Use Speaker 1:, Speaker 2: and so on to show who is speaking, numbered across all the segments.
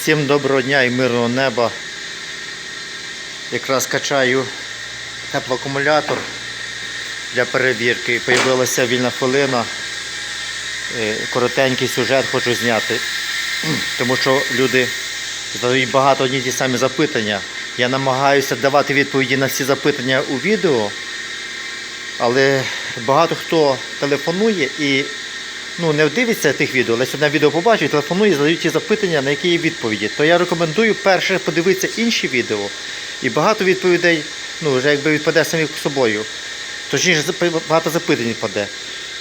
Speaker 1: Всім доброго дня і мирного неба. Якраз качаю теплоакумулятор для перевірки. Появилася вільна хвилина. Е, Коротенький сюжет хочу зняти. Тому що люди задають багато одні ті самі запитання. Я намагаюся давати відповіді на всі запитання у відео, але багато хто телефонує і ну, не дивиться тих відео, але одне відео побачить, телефонує, задають ті запитання, на які є відповіді. То я рекомендую перше подивитися інші відео. І багато відповідей, ну, вже якби відпаде самі собою. Точніше, багато запитань відпаде.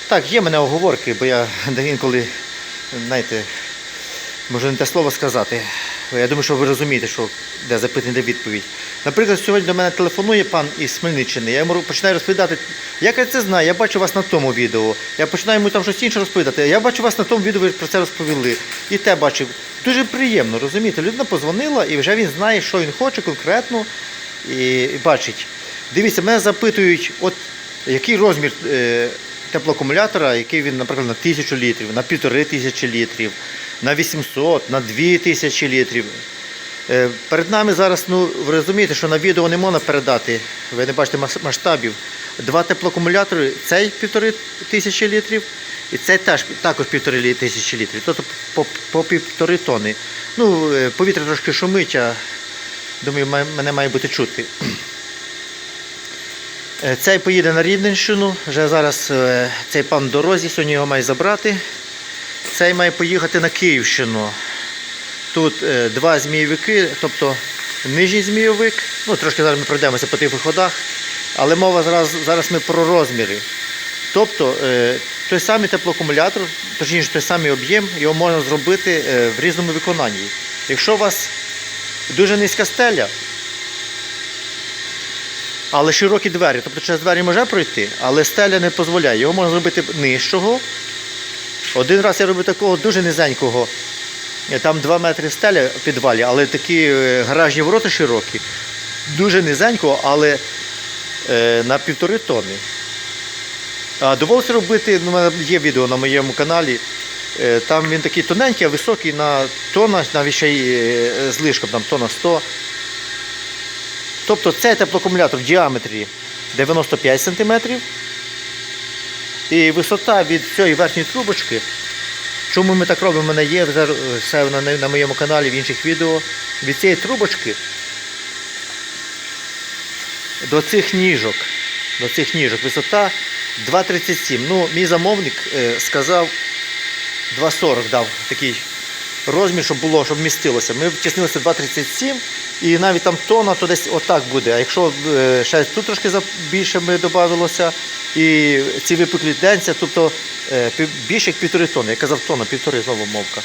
Speaker 1: Так, є в мене оговорки, бо я інколи, знаєте, можу не те слово сказати. Я думаю, що ви розумієте, що де запитання, де відповідь. Наприклад, сьогодні до мене телефонує пан із Хмельниччини. Я йому починаю розповідати, як я це знаю, я бачу вас на тому відео. Я починаю йому там щось інше розповідати. Я бачу вас на тому відео, ви про це розповіли. І те бачив. Дуже приємно, розумієте? Людина позвонила і вже він знає, що він хоче конкретно і, і бачить. Дивіться, мене запитують, от який розмір е, теплоакумулятора, який він, наприклад, на 1000 літрів, на 1500 літрів, на 800, на 2000 літрів. Е, Перед нами зараз, ну ви розумієте, що на відео не можна передати, ви не бачите масштабів. Два теплоакумулятори, цей півтори тисячі літрів, і цей теж також півтори тисячі літрів, тобто по, по півтори тони. Ну, е, повітря трошки шумить, а думаю, мене має бути чути. Е, Цей поїде на Рівненщину, вже зараз цей пан в дорозі, сьогодні його має забрати. Цей має поїхати на Київщину. Тут е, два змійовики, тобто нижній змійовик. Ну, трошки зараз ми пройдемося по тих виходах, але мова зараз, зараз ми про розміри. Тобто е, той самий теплоакумулятор, точніше той самий об'єм, його можна зробити е, в різному виконанні. Якщо у вас дуже низька стеля, але широкі двері, тобто через двері може пройти, але стеля не дозволяє. Його можна зробити нижчого. Один раз я робив такого дуже низенького. Е, Там 2 метри стеля в підвалі, але такі е, гаражні ворота широкі. Дуже низенько, але е, на півтори тонни. А довелося робити, ну, є відео на моєму каналі. Там він такий тоненький, а високий на тонна, навіть ще й з лишком, там тонна 100. Тобто цей теплоакумулятор в діаметрі 95 см. І висота від цієї верхньої трубочки. Чому ми так робимо? Мене є все на, на моєму каналі в інших відео. Від цієї трубочки до цих ніжок. До цих ніжок висота 2,37. Ну, мій замовник е, сказав 2,40 дав такий розмір, щоб було, щоб вмістилося. Ми втіснилися 2,37 і навіть там тонна, то десь отак буде. А якщо е, ще тут трошки більше ми додавалося, і ці випуклі денця, тобто е, більше як півтори тонни. Я казав тонна, півтори знову мовка.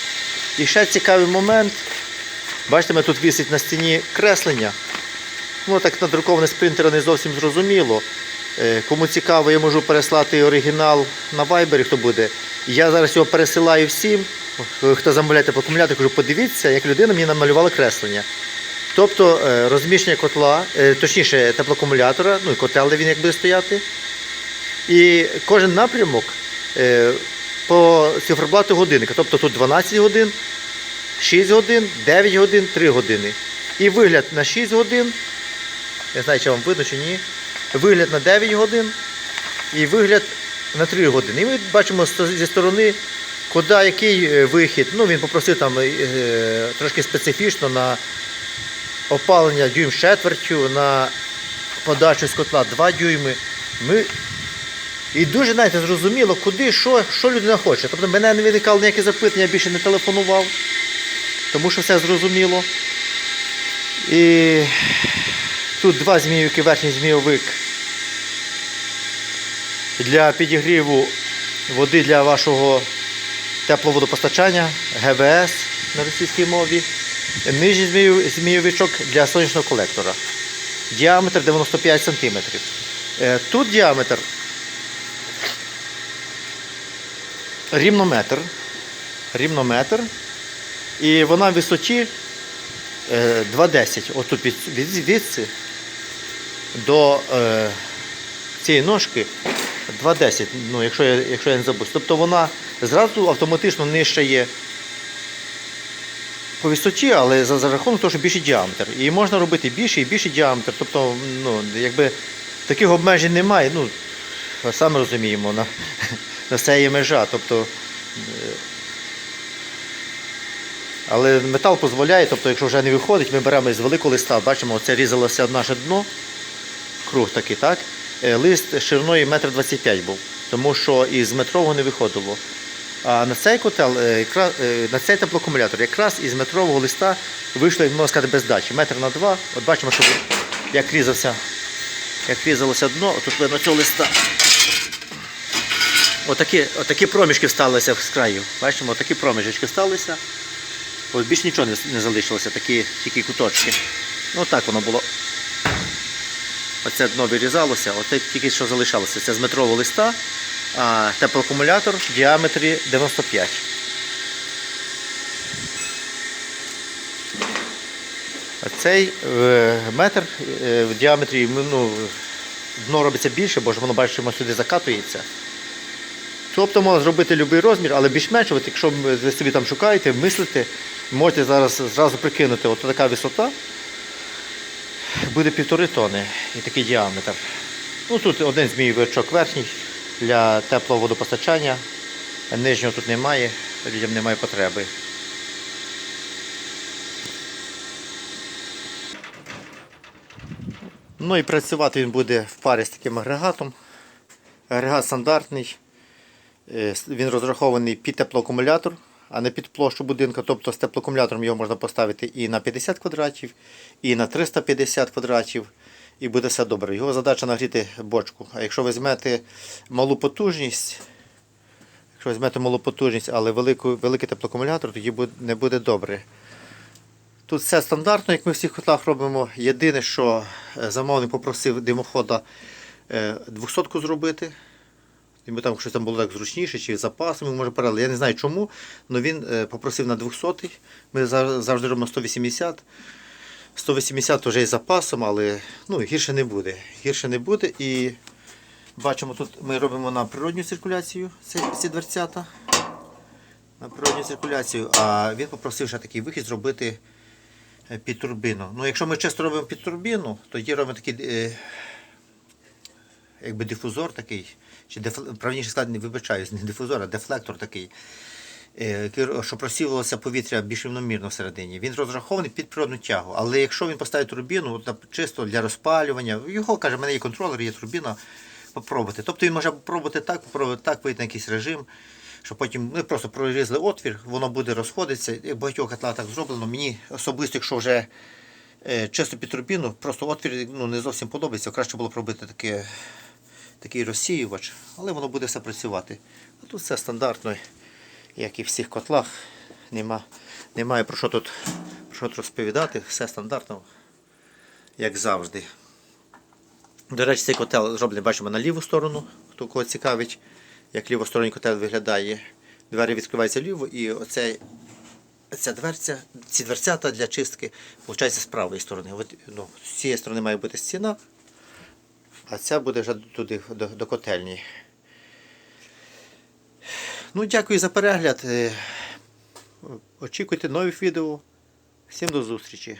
Speaker 1: І ще цікавий момент. Бачите, тут висить на стіні креслення. Ну, так надруковане з принтера не зовсім зрозуміло. Е, Кому цікаво, я можу переслати оригінал на Viber, хто буде. Я зараз його пересилаю всім. Е, Хто замовляє по акумулятор, кажу, подивіться, як людина мені намалювала креслення. Тобто розміщення котла, точніше теплоакумулятора, ну і котел, де він як буде стояти. І кожен напрямок е, по циферблату годинника. Тобто тут 12 годин, 6 годин, 9 годин, 3 години. І вигляд на 6 годин. Я знаю, чи вам видно чи ні. Вигляд на 9 годин і вигляд на 3 години. І ми бачимо зі сторони, куди який е, вихід. Ну, він попросив там е, трошки специфічно на опалення дюйм четвертю, на подачу з котла 2 дюйми. Ми і дуже знаєте, зрозуміло, куди, що, що людина хоче. Тобто мене не виникало ніякі запитання, я більше не телефонував, тому що все зрозуміло. І тут два змійовики, верхній змійовик для підігріву води для вашого тепловодопостачання, ГВС на російській мові. Нижній змійовичок для сонячного колектора. Діаметр 95 см. Тут діаметр рівнометр. Рівнометр. І вона в висоті е, 2,10. Отут від, від, звідси до е, цієї ножки 2,10, ну, якщо я, якщо я не забув. Тобто вона зразу автоматично нижче є по висоті, але за, за рахунок того, що більший діаметр. І можна робити більший і більший діаметр. Тобто, ну, якби таких обмежень немає. Ну, самі розуміємо, на, на це є межа. Тобто, е, але метал дозволяє, тобто, якщо вже не виходить, ми беремо з великого листа, бачимо, оце різалося наше дно, круг такий, так? Е, Лист шириною 1,25 м був, тому що із метрового не виходило. А на цей котел, е, на цей теплоакумулятор, якраз із метрового листа вийшло, можна сказати, без дачі. Метр на два. От бачимо, що як різався, як різалося дно, тут видно цього листа. Отакі, отакі проміжки всталися з краю. Бачимо, отакі проміжечки сталися. Ось більш нічого не, не залишилося, такі тільки куточки. Ну так воно було. Оце дно вирізалося, оце тільки що залишалося. Це з метрового листа, а теплоакумулятор в діаметрі 95. А цей е, метр е, в діаметрі ну, дно робиться більше, бо ж воно бачимо сюди закатується. Тобто можна зробити будь-який розмір, але більш-менш, якщо ви собі там шукаєте, мислите, можете зараз зразу прикинути, от така висота буде півтори тони і такий діаметр. Ну, тут один змійовичок верхній для теплого водопостачання, нижнього тут немає, людям немає потреби. Ну і працювати він буде в парі з таким агрегатом. Агрегат стандартний. Е, Він розрахований під теплоакумулятор, а не під площу будинку. Тобто з теплоакумулятором його можна поставити і на 50 квадратів, і на 350 квадратів, і буде все добре. Його задача нагріти бочку. А якщо візьмете малу потужність, якщо візьмете малу потужність, але велику, великий теплоакумулятор, тоді не буде добре. Тут все стандартно, як ми в всіх котлах робимо. Єдине, що е, замовник попросив димохода 200 зробити. Йому там щось там було так зручніше, чи з запасом, може паралель. Я не знаю чому, але він е, попросив на 200. Ми завжди робимо 180. 180 вже із запасом, але ну, гірше не буде. Гірше не буде. І бачимо, тут ми робимо на природню циркуляцію ці, ці дверцята. На природню циркуляцію, а він попросив ще такий вихід зробити е, під турбіну. Ну, якщо ми часто робимо під турбіну, тоді робимо такий е, якби дифузор такий, чи деф... правильніше сказати, не вибачаюсь, не дифузор, а дефлектор такий, е, щоб розсівалося повітря більш рівномірно всередині. Він розрахований під природну тягу. Але якщо він поставить турбіну, от, чисто для розпалювання, його каже, в мене є контролер, є турбіна, попробуйте. Тобто він може попробувати так, попробувати так, вийти на якийсь режим. Щоб потім ми просто прорізали отвір, воно буде розходитися. В багатьох котлах так зроблено. Мені особисто, якщо вже е, чисто під турбіну, просто отвір ну, не зовсім подобається. Краще було б робити таке, такий розсіювач, але воно буде все працювати. А тут все стандартно, як і в всіх котлах. Нема, немає про що тут, про що тут розповідати, все стандартно, як завжди. До речі, цей котел зроблений, бачимо, на ліву сторону, хто кого цікавить, як лівосторонній котел виглядає. Двері відкриваються вліво і оцей, ця дверця, ці дверцята для чистки виходить з правої сторони. От, ну, з цієї сторони має бути стіна, а ця буде вже туди до, до котельні. Ну, дякую за перегляд. Е, Очікуйте нових відео. Всім до зустрічі!